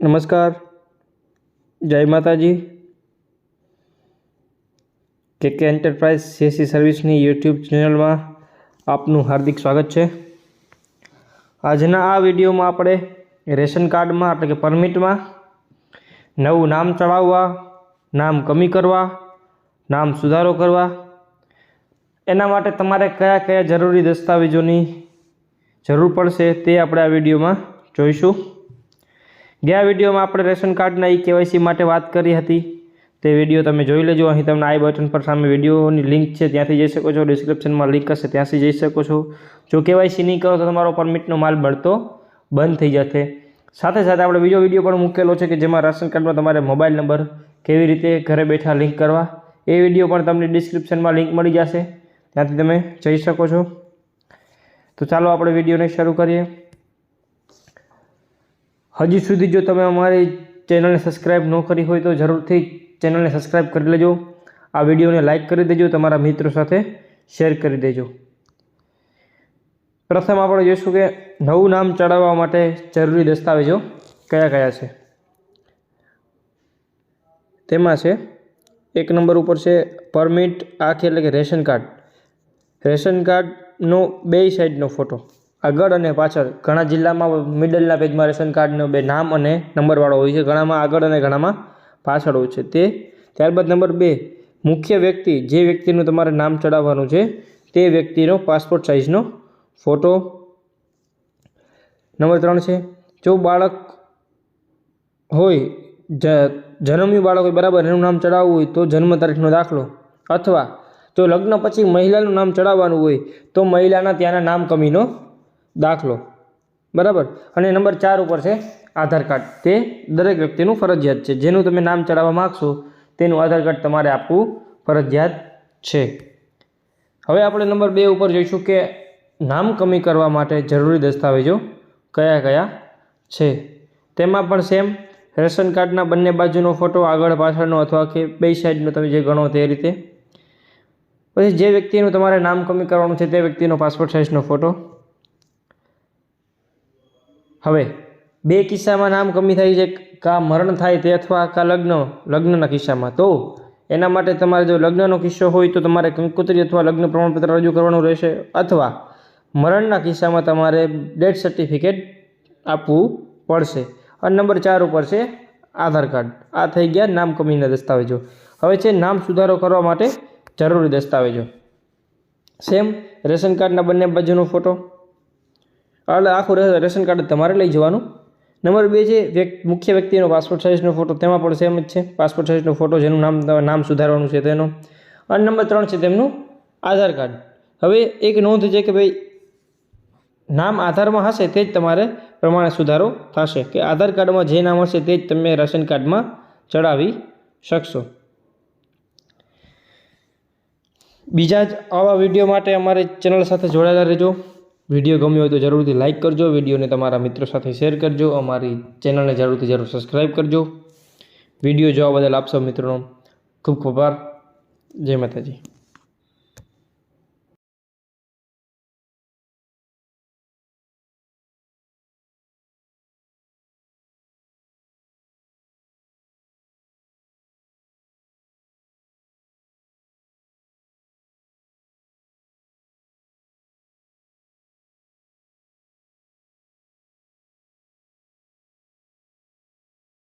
નમસ્કાર. જય માતાજી. કે કે એન્ટરપ્રાઇઝ સીએસસી સર્વિસની યુટ્યુબ ચેનલમાં આપનું હાર્દિક સ્વાગત છે. આજના આ વિડીયોમાં આપણે રેશન કાર્ડમાં એટલે કે પરમિટમાં નવું નામ ચડાવવા, નામ કમી કરવા, નામ સુધારો કરવા, એના માટે તમારે કયા કયા જરૂરી દસ્તાવેજોની જરૂર પડશે તે આપણે આ વિડીયોમાં જોઈશું. ગયા વિડીયોમાં આપણે રેશન કાર્ડના ઈ કેવાયસી માટે વાત કરી હતી. તે વીડિયો તમે જોઈ લેજો. અહીં તમને આઈ બટન પર સામે વિડીયોની લિંક છે. ત્યાંથી જઈ શકો છો. ડિસ્ક્રિપ્શનમાં લિંક હશે. ત્યાંથી જઈ શકો છો. જો કેવાયસી નહીં કરો તો તમારો પરમિટનો માલ મળતો બંધ થઈ જશે. સાથે સાથે આપણે બીજો વીડિયો પણ મૂકેલો છે કે જેમાં રાશન કાર્ડમાં તમારે મોબાઈલ નંબર કેવી રીતે ઘરે બેઠા લિંક કરવા, એ વીડિયો પણ તમને ડિસ્ક્રિપ્શનમાં લિંક મળી જશે. ત્યાંથી તમે જઈ શકો છો. તો ચાલો આપણે વિડીયોને શરૂ કરીએ. હજી સુધી જો તમે અમારી ચેનલને સબસ્ક્રાઈબ ન કરી હોય તો જરૂરથી ચેનલને સબસ્ક્રાઈબ કરી લેજો. આ વિડીયોને લાઇક કરી દેજો, તમારા મિત્રો સાથે શેર કરી દેજો. પ્રથમ આપણે જોઈશું કે નવું નામ ચડાવવા માટે જરૂરી દસ્તાવેજો કયા કયા છે. તેમાં છે, એક નંબર ઉપર છે પરમિટ આખી એટલે કે રેશન કાર્ડ. રેશન કાર્ડનો બે સાઈડનો ફોટો. આગળ અને પાછળ ઘણા જિલ્લામાં મિડલના પેજમાં રેશન કાર્ડનો બે નામ અને નંબરવાળો હોય છે. ઘણામાં આગળ અને ઘણામાં પાછળ હોય છે. તે ત્યારબાદ નંબર બે, મુખ્ય વ્યક્તિ, જે વ્યક્તિનું તમારે નામ ચડાવવાનું છે, તે વ્યક્તિનો પાસપોર્ટ સાઇઝનો ફોટો નંબર ત્રણ છે, જો બાળક હોય જન્મ્યું બાળક હોય, બરાબર, એનું નામ ચડાવવું હોય, તો જન્મ તારીખનો દાખલો. અથવા, જો લગ્ન પછી મહિલાનું નામ ચડાવવાનું હોય, તો મહિલાના ત્યાંના નામ કમીનો દાખલો. બરાબર? અને નંબર ચાર ઉપર છે આધાર કાર્ડ. તે દરેક વ્યક્તિનું ફરજિયાત છે. જેનું તમે નામ ચડાવવા માગશો, તેનું આધાર કાર્ડ તમારે આપવું ફરજિયાત છે. હવે આપણે નંબર બે ઉપર જોઈશું કે નામ કમી કરવા માટે જરૂરી દસ્તાવેજો કયા કયા છે. તેમાં પણ સેમ રેશન કાર્ડના બંને બાજુનો ફોટો આગળ પાછળનો અથવા કે બે સાઈડનો તમે જે ગણો તે રીતે. પછી જે વ્યક્તિનું તમારે નામ કમી કરવાનું છે તે વ્યક્તિનો પાસપોર્ટ સાઇઝનો ફોટો હવે, બે કિસ્સામાં નામ કમી થાય છે કા મરણ થાય તે અથવા કા લગ્ન, લગ્નના કિસ્સામાં. તો એના માટે તમારે જો લગ્નનો કિસ્સો હોય તો તમારે કંકોત્રી અથવા લગ્ન પ્રમાણપત્ર રજૂ કરવાનું રહેશે અથવા મરણના કિસ્સામાં તમારે ડેથ સર્ટિફિકેટ આપવું પડશે. અને નંબર ચાર ઉપર છે આધાર કાર્ડ. આ થઈ ગયા નામ કમીના દસ્તાવેજો. હવે છે નામ સુધારો કરવા માટે જરૂરી દસ્તાવેજો. સેમ રેશન કાર્ડના બંને બાજુનો ફોટો. એટલે આખું રેશન કાર્ડ તમારે લઈ જવાનું. નંબર બે છે મુખ્ય વ્યક્તિનો પાસપોર્ટ સાઇઝનો ફોટો તેમાં પણ સેમ જ છે. પાસપોર્ટ સાઇઝનો ફોટો જેનું નામ નામ સુધારવાનું છે તેનો. અને નંબર ત્રણ છે તેમનું, આધાર કાર્ડ. હવે એક નોંધ છે કે ભાઈ, નામ આધારમાં હશે તે જ તમારે પ્રમાણે સુધારો થશે કે આધાર કાર્ડમાં જે નામ હશે તે જ તમે રેશન કાર્ડમાં ચડાવી શકશો. બીજા જ આવા વીડિયો માટે અમારી ચેનલ સાથે જોડાયેલા રહેજો. વીડિયો ગમ્યો હોય તો જરૂરથી લાઇક કરજો. વિડીયોને તમારા મિત્રો સાથે શેર કરજો. અમારી ચેનલને જરૂરથી જરૂર સબસ્ક્રાઈબ કરજો. વીડિયો જોવા બદલ આપ સૌ મિત્રોનો ખૂબ ખૂબ આભાર. જય માતાજી.